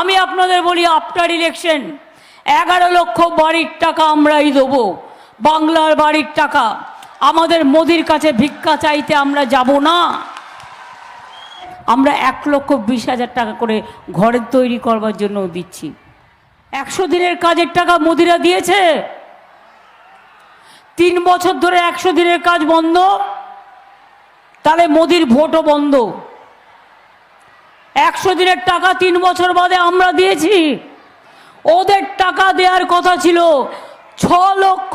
আমি আপনাদের বলি আফটার ইলেকশন এগারো লক্ষ বাড়ির টাকা আমরাই দেবো, বাংলার বাড়ির টাকা। আমাদের মোদির কাছে ভিক্ষা চাইতে আমরা যাব না। আমরা এক লক্ষ বিশ হাজার টাকা করে ঘরের তৈরি করবার জন্য দিচ্ছি। একশো দিনের কাজের টাকা মোদিরা দিয়েছে। তিন বছর ধরে একশো দিনের কাজ বন্ধ। তাহলে মোদির ভোটও বন্ধ। একশো দিনের টাকা তিন বছর বাদে আমরা দিয়েছি। ওদের টাকা দেওয়ার কথা ছিল, ছ লক্ষ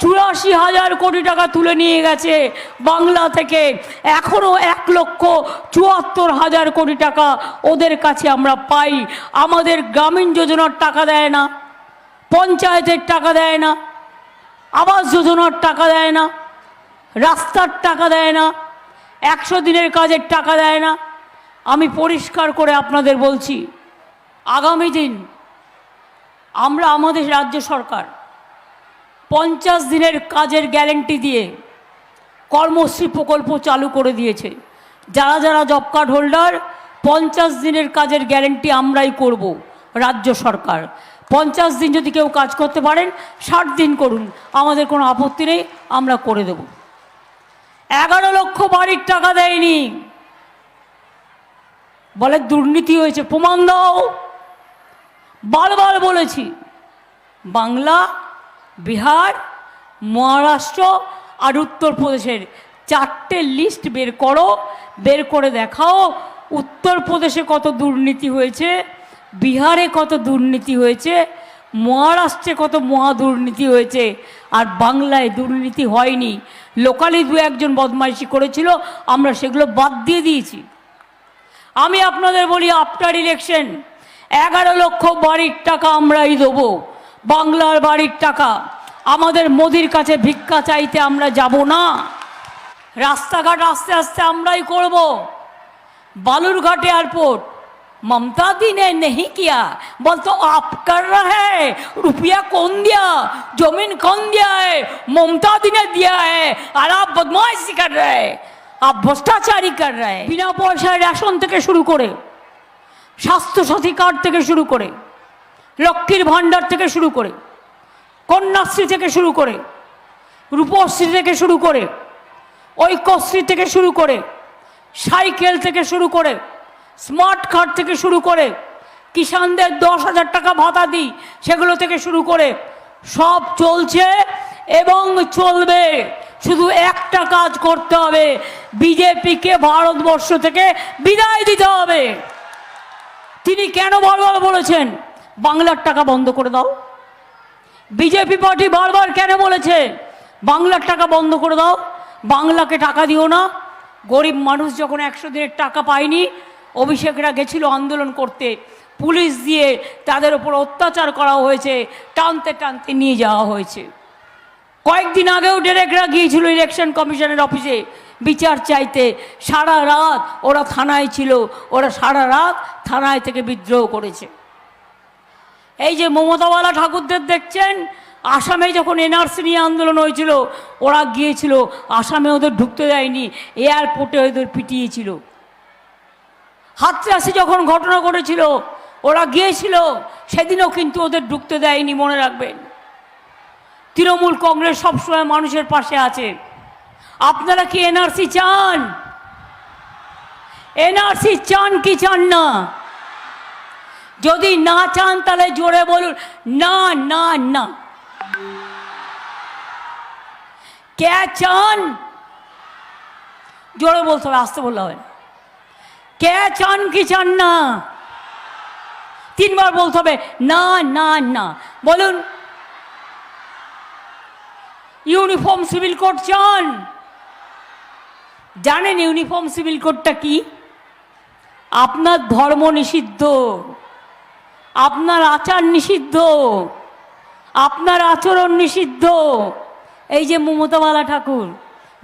চুরাশি হাজার কোটি টাকা তুলে নিয়ে গেছে বাংলা থেকে। এখনও এক লক্ষ চুয়াত্তর হাজার কোটি টাকা ওদের কাছে আমরা পাই। আমাদের গ্রামীণ যোজনার টাকা দেয় না, পঞ্চায়েতের টাকা দেয় না, আবাস যোজনার টাকা দেয় না, রাস্তার টাকা দেয় না, একশো দিনের কাজের টাকা দেয় না। আমি পরিষ্কার করে আপনাদের বলছি, আগামী দিন আমরা আমাদের রাজ্য সরকার পঞ্চাশ দিনের কাজের গ্যারেন্টি দিয়ে কর্মশ্রী প্রকল্প চালু করে দিয়েছে। যারা যারা জব কার্ড হোল্ডার, পঞ্চাশ দিনের কাজের গ্যারেন্টি আমরাই করব রাজ্য সরকার। পঞ্চাশ দিন যদি কেউ কাজ করতে পারেন, ষাট দিন করুন, আমাদের কোনো আপত্তি নেই, আমরা করে দেব। এগারো লক্ষ বাড়ির টাকা দেয়নি। বলে দুর্নীতি হয়েছে, প্রমাণ দাও। বারবার বলেছি, বাংলা, বিহার, মহারাষ্ট্র আর উত্তরপ্রদেশের চারটে লিস্ট বের করো, বের করে দেখাও, উত্তরপ্রদেশে কত দুর্নীতি হয়েছে, বিহারে কত দুর্নীতি হয়েছে, মহারাষ্ট্রে কত মহা দুর্নীতি হয়েছে, আর বাংলায় দুর্নীতি হয়নি। লোকালি দু একজন বদমাইশি করেছিল, আমরা সেগুলো বাদ দিয়ে দিয়েছি। আমি আপনাদের বলি আফটার ইলেকশন এগারো লক্ষ বাড়ির টাকা আমরাই দেবো বাংলার বাড়ির টাকা আমাদের মোদির কাছে ভিক্ষা চাইতে আমরা যাব না রাস্তাঘাট আস্তে আস্তে আমরাই করব बालूरघाट एयरपोर्ट ममता दी ने नहीं किया बोल तो आप कर रहे हैं रुपया कौन दिया जमीन कौन दिया है ममता दी ने दिया है और आप बदमाशी कर रहे हैं আর রায়? বিনা পয়সায় রেশন থেকে শুরু করে স্বাস্থ্যসাথী কার্ড থেকে শুরু করে, লক্ষ্মীর ভাণ্ডার থেকে শুরু করে, কন্যাশ্রী থেকে শুরু করে, রূপশ্রী থেকে শুরু করে, ঐক্যশ্রী থেকে শুরু করে, সাইকেল থেকে শুরু করে, স্মার্ট কার্ড থেকে শুরু করে, কিষানদের দশ হাজার টাকা ভাতা দিই, সেগুলো থেকে শুরু করে, সব চলছে এবং চলবে। শুধু একটা কাজ করতে হবে বিজেপিকে ভারতবর্ষ থেকে বিদায় দিতে হবে। তিনি কেন বারবার বলেছেন, বাংলার টাকা বন্ধ করে দাও। বিজেপি পার্টি বারবার কেন বলেছে, বাংলার টাকা বন্ধ করে দাও। বাংলাকে টাকা দিও না। গরিব মানুষ যখন একশো দিনের টাকা পায়নি, অভিষেকরা গেছিল আন্দোলন করতে। পুলিশ দিয়ে তাদের ওপর অত্যাচার করা হয়েছে, টানতে টানতে নিয়ে যাওয়া হয়েছে। কয়েকদিন আগেও ডেরেকরা গিয়েছিল ইলেকশন কমিশনের অফিসে। বিচার চাইতে। সারা রাত ওরা থানায় ছিল, ওরা সারা রাত থানায় থেকে বিদ্রোহ করেছে। এই যে মমতাওয়ালা ঠাকুরদের দেখছেন, আসামে যখন এনআরসি নিয়ে আন্দোলন হয়েছিল, ওরা গিয়েছিল, আসামে ওদের ঢুকতে দেয়নি, এয়ারপোর্টে ওদের পিটিয়েছিল। হাতরাসি যখন ঘটনা ঘটেছিল, ওরা গিয়েছিল, সেদিনও কিন্তু ওদের ঢুকতে দেয়নি, মনে রাখবেন। তৃণমূল কংগ্রেস সবসময় মানুষের পাশে আছে। আপনারা কি এনআরসি চান? এনআরসি চান কি চান না? যদি না চান, তাহলে জোরে বলুন, না না না। কে চান? জোরে বলতে হবে, আসতে বললে হবে কে চান কি চান না? তিনবার বলতে হবে, না না না। বলুন, ইউনিফর্ম সিভিল কোড চান? জানেন ইউনিফর্ম সিভিল কোডটা কি? আপনার ধর্ম নিষিদ্ধ। আপনার আচার নিষিদ্ধ। আপনার আচরণ নিষিদ্ধ। এই যে মমতাবালা ঠাকুর,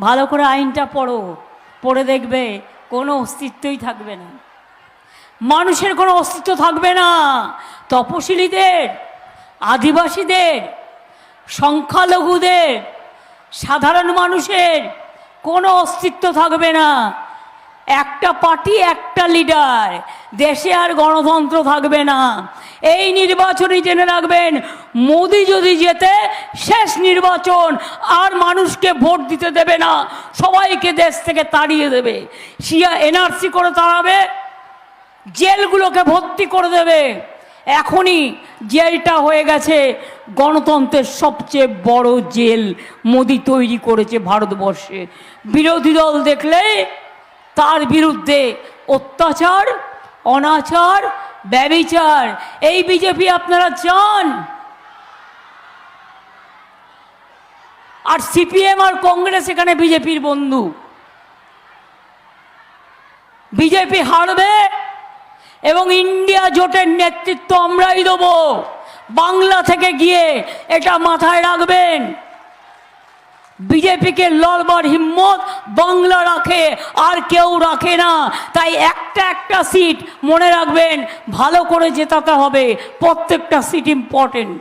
ভালো করে আইনটা পড়ো। পড়ে দেখবে কোনো অস্তিত্বই থাকবে না। মানুষের কোনো অস্তিত্ব থাকবে না। তপশিলীদের, আদিবাসীদের, সংখ্যালঘুদের, সাধারণ মানুষের কোনো অস্তিত্ব থাকবে না। একটা পার্টি, একটা লিডার। দেশে আর গণতন্ত্র থাকবে না। এই নির্বাচনই জেনে রাখবেন, মোদি যদি যেতে শেষ নির্বাচন আর মানুষকে ভোট দিতে দেবে না। সবাইকে দেশ থেকে তাড়িয়ে দেবে। সিয়া এনআরসি করে তাড়াবে, জেলগুলোকে ভর্তি করে দেবে। এখনই জেলটা হয়ে গেছে। গণতন্ত্রের সবচেয়ে বড় জেল মোদি তৈরি করেছে ভারতবর্ষে। বিরোধী দল দেখলে তার বিরুদ্ধে অত্যাচার, অনাচার, ব্যবিচার। এই বিজেপি আপনারা চান? আর সিপিএম আর কংগ্রেস এখানে বিজেপির বন্ধু। বিজেপি হারবে। এবং ইন্ডিয়া জোটের নেতৃত্ব আমরাই দেবো। বাংলা থেকে গিয়ে এটা মাথায় রাখবেন। বিজেপিকে লড়বার হিম্মত বাংলা রাখে, আর কেউ রাখে না। তাই একটা একটা সিট মনে রাখবেন, ভালো করে জেতাতে হবে। প্রত্যেকটা সিট ইম্পর্টেন্ট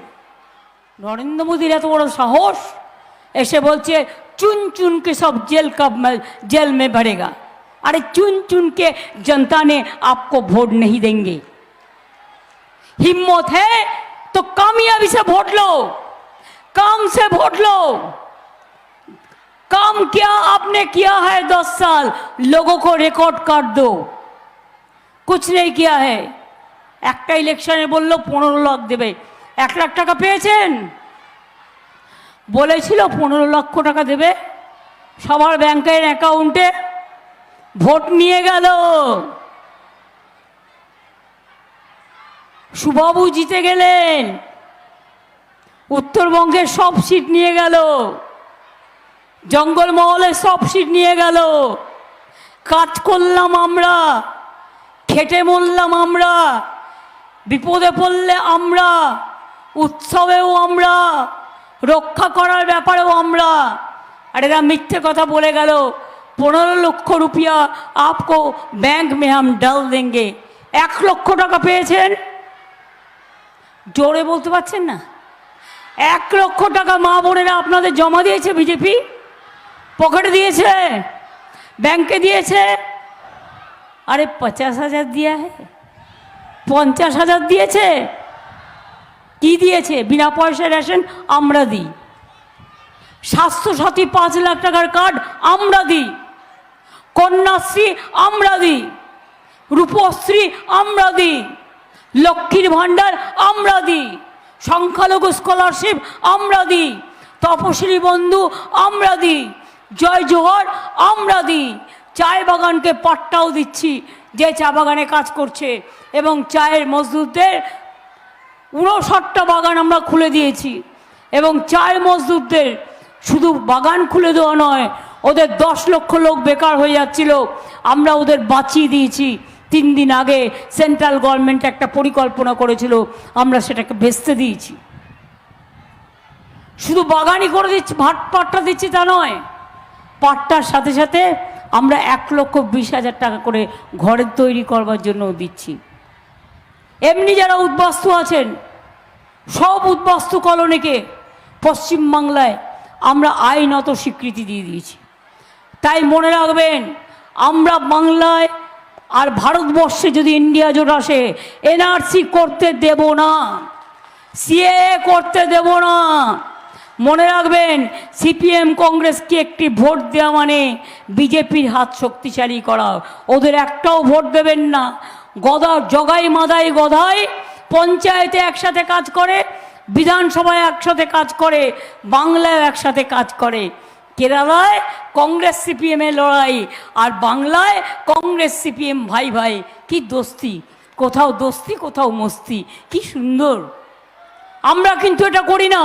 নরেন্দ্র মোদীর এত বড় সাহস, এসে বলছে, চুন চুনকে সব জেল কাপ, জেল মে ভরেগা। अरे चुन चुन के जनता ने आपको वोट नहीं देंगे हिम्मत है तो कामयाबी से वोट लो काम से वोट लो काम क्या आपने किया है दस साल लोगों को रिकॉर्ड कर दो कुछ नहीं किया है একটা ইলেকশনে বললো পনেরো লাখ দেবে এক লাখ টাকা পেয়েছেন বলেছিল পনেরো লক্ষ টাকা দেবে সবার ব্যাংকের অ্যাকাউন্টে ভোট নিয়ে গেল। সুবাবু জিতে গেলেন। উত্তরবঙ্গের সব সিট নিয়ে গেল। জঙ্গলমহলের সব সিট নিয়ে গেল। কাজ করলাম আমরা, খেটে মরলাম আমরা, বিপদে পড়লে আমরা, উৎসবেও আমরা, রক্ষা করার ব্যাপারেও আমরা। আর এরা মিথ্যে কথা বলে গেল। পনেরো লক্ষ রুপিয়া আপকো ব্যাংক মে হাম ডাল দেঙ্গে। এক লক্ষ টাকা পেয়েছেন? জোরে বলতে পারছেন না? এক লক্ষ টাকা মা বোনেরা আপনাদের জমা দিয়েছে বিজেপি? পকেটে দিয়েছে? ব্যাংকে দিয়েছে? আরে পঞ্চাশ হাজার দিয়া হে। পঞ্চাশ হাজার দিয়েছে? কি দিয়েছে? বিনা পয়সা রেশন আমরা দিই। স্বাস্থ্যসাথী পাঁচ লাখ টাকার কার্ড আমরা দিই। কন্যাশ্রী আমরা দিই রূপশ্রী আমরা দিই লক্ষ্মীর ভাণ্ডার আমরা দিই সংখ্যালঘু স্কলারশিপ আমরা দিই তপশিলি বন্ধু আমরা দিই জয় জোহর আমরা দিই চায় বাগানকে পাট্টাও দিচ্ছি যে চা বাগানে কাজ করছে এবং চায়ের মজদুরদের উনষাটটা বাগান আমরা খুলে দিয়েছি এবং চার মজদুরদের শুধু বাগান খুলে দেওয়া নয় ওদের দশ লক্ষ লোক বেকার হয়ে যাচ্ছিল। আমরা ওদের বাঁচিয়ে দিয়েছি। তিন দিন আগে সেন্ট্রাল গভর্নমেন্ট একটা পরিকল্পনা করেছিল। আমরা সেটাকে ভেস্তে দিয়েছি। শুধু বাগানই করে দিচ্ছি, ভাট পাট্টা দিচ্ছি তা নয়। পাট্টার সাথে সাথে আমরা এক লক্ষ বিশ হাজার টাকা করে ঘরের তৈরি করবার জন্য দিচ্ছি। এমনি যারা উদ্বাস্তু আছেন, সব উদ্বাস্তু কলোনিকে পশ্চিমবাংলায় আমরা আইনত স্বীকৃতি দিয়ে দিয়েছি। তাই মনে রাখবেন, আমরা বাংলায় আর ভারতবর্ষে যদি ইন্ডিয়া জোট আসে এনআরসি করতে দেব না সিএ করতে দেব না। মনে রাখবেন সিপিএম কংগ্রেসকে একটি ভোট দেওয়া মানে বিজেপির হাত শক্তিশালী করা। ওদের একটাও ভোট দেবেন না। গদা জগাই মাদাই গদাই, পঞ্চায়েতে একসাথে কাজ করে, বিধানসভায় একসাথে কাজ করে বাংলায় একসাথে কাজ করে। কেরালায় কংগ্রেস সিপিএমের লড়াই আর বাংলায় কংগ্রেস সিপিএম ভাই ভাই। কি দোস্তি, কোথাও দোস্তি, কোথাও মস্তি, কি সুন্দর। আমরা কিন্তু এটা করি না।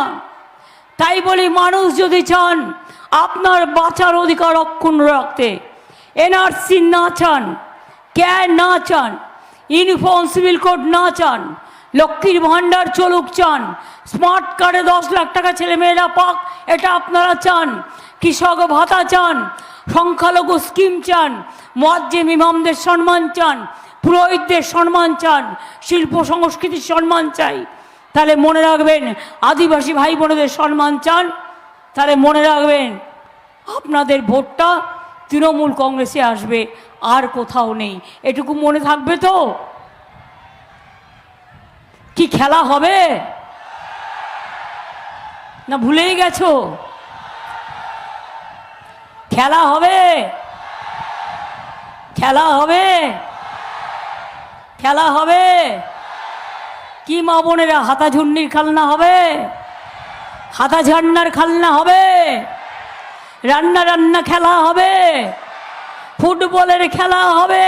তাই বলি মানুষ যদি চান আপনার বাঁচার অধিকার অক্ষুণ্ণ রাখতে, এনআরসি না চান ক্যার না চান, ইউনিফর্ম, সিভিল কোড না চান, লক্ষ্মীর ভাণ্ডার চলুক চান, স্মার্ট কার্ডে দশ লাখ টাকা ছেলেমেয়েরা পাক, এটা আপনারা চান। কৃষক ভাতা চান, সংখ্যালঘু স্কিম চান মোয়াজ্জেম ইমামদের সম্মান চান, পুরোহিতদের সম্মান চান, শিল্প সংস্কৃতির সম্মান চাই। তাহলে মনে রাখবেন, আদিবাসী ভাই বোনেদের সম্মান চান। তাহলে মনে রাখবেন, আপনাদের ভোটটা তৃণমূল কংগ্রেসে আসবে, আর কোথাও নেই। এটুকু মনে থাকবে তো? কি খেলা হবে? না ভুলেই গেছো? খেলা হবে। খেলা হবে। খেলা হবে। কি মা বোনেরা হাতা ঝুন্নির খেলনা হবে? হাতা ঝান্নার খেলনা হবে? রান্না রান্না খেলা হবে? ফুটবলের খেলা হবে?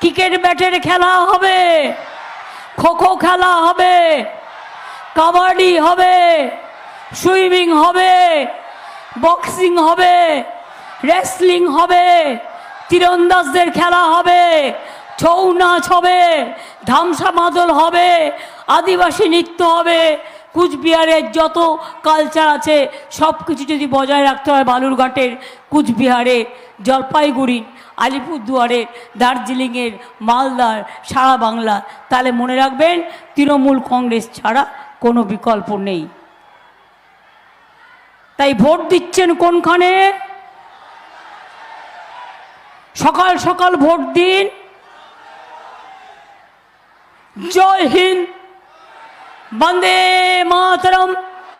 ক্রিকেট ব্যাটের খেলা হবে? খোখো খেলা হবে? কাবাডি হবে? সুইমিং হবে? বক্সিং হবে, রেসলিং হবে, তীরন্দাজদের খেলা হবে, ছৌ নাচ হবে, ধামসা মাদল হবে, আদিবাসী নৃত্য হবে, কুচবিহারের যত কালচার আছে সব কিছু যদি বজায় রাখতে হয় বালুরঘাটের কুচবিহারে জলপাইগুড়ি আলিপুরদুয়ারের, দার্জিলিংয়ের, মালদার, সারা বাংলা তাহলে মনে রাখবেন, তৃণমূল কংগ্রেস ছাড়া কোনো বিকল্প নেই। তাই ভোট দিচ্ছেন কোনখানে? সকাল সকাল ভোট দিন। জয় হিন্দ। বন্দে মাতরম।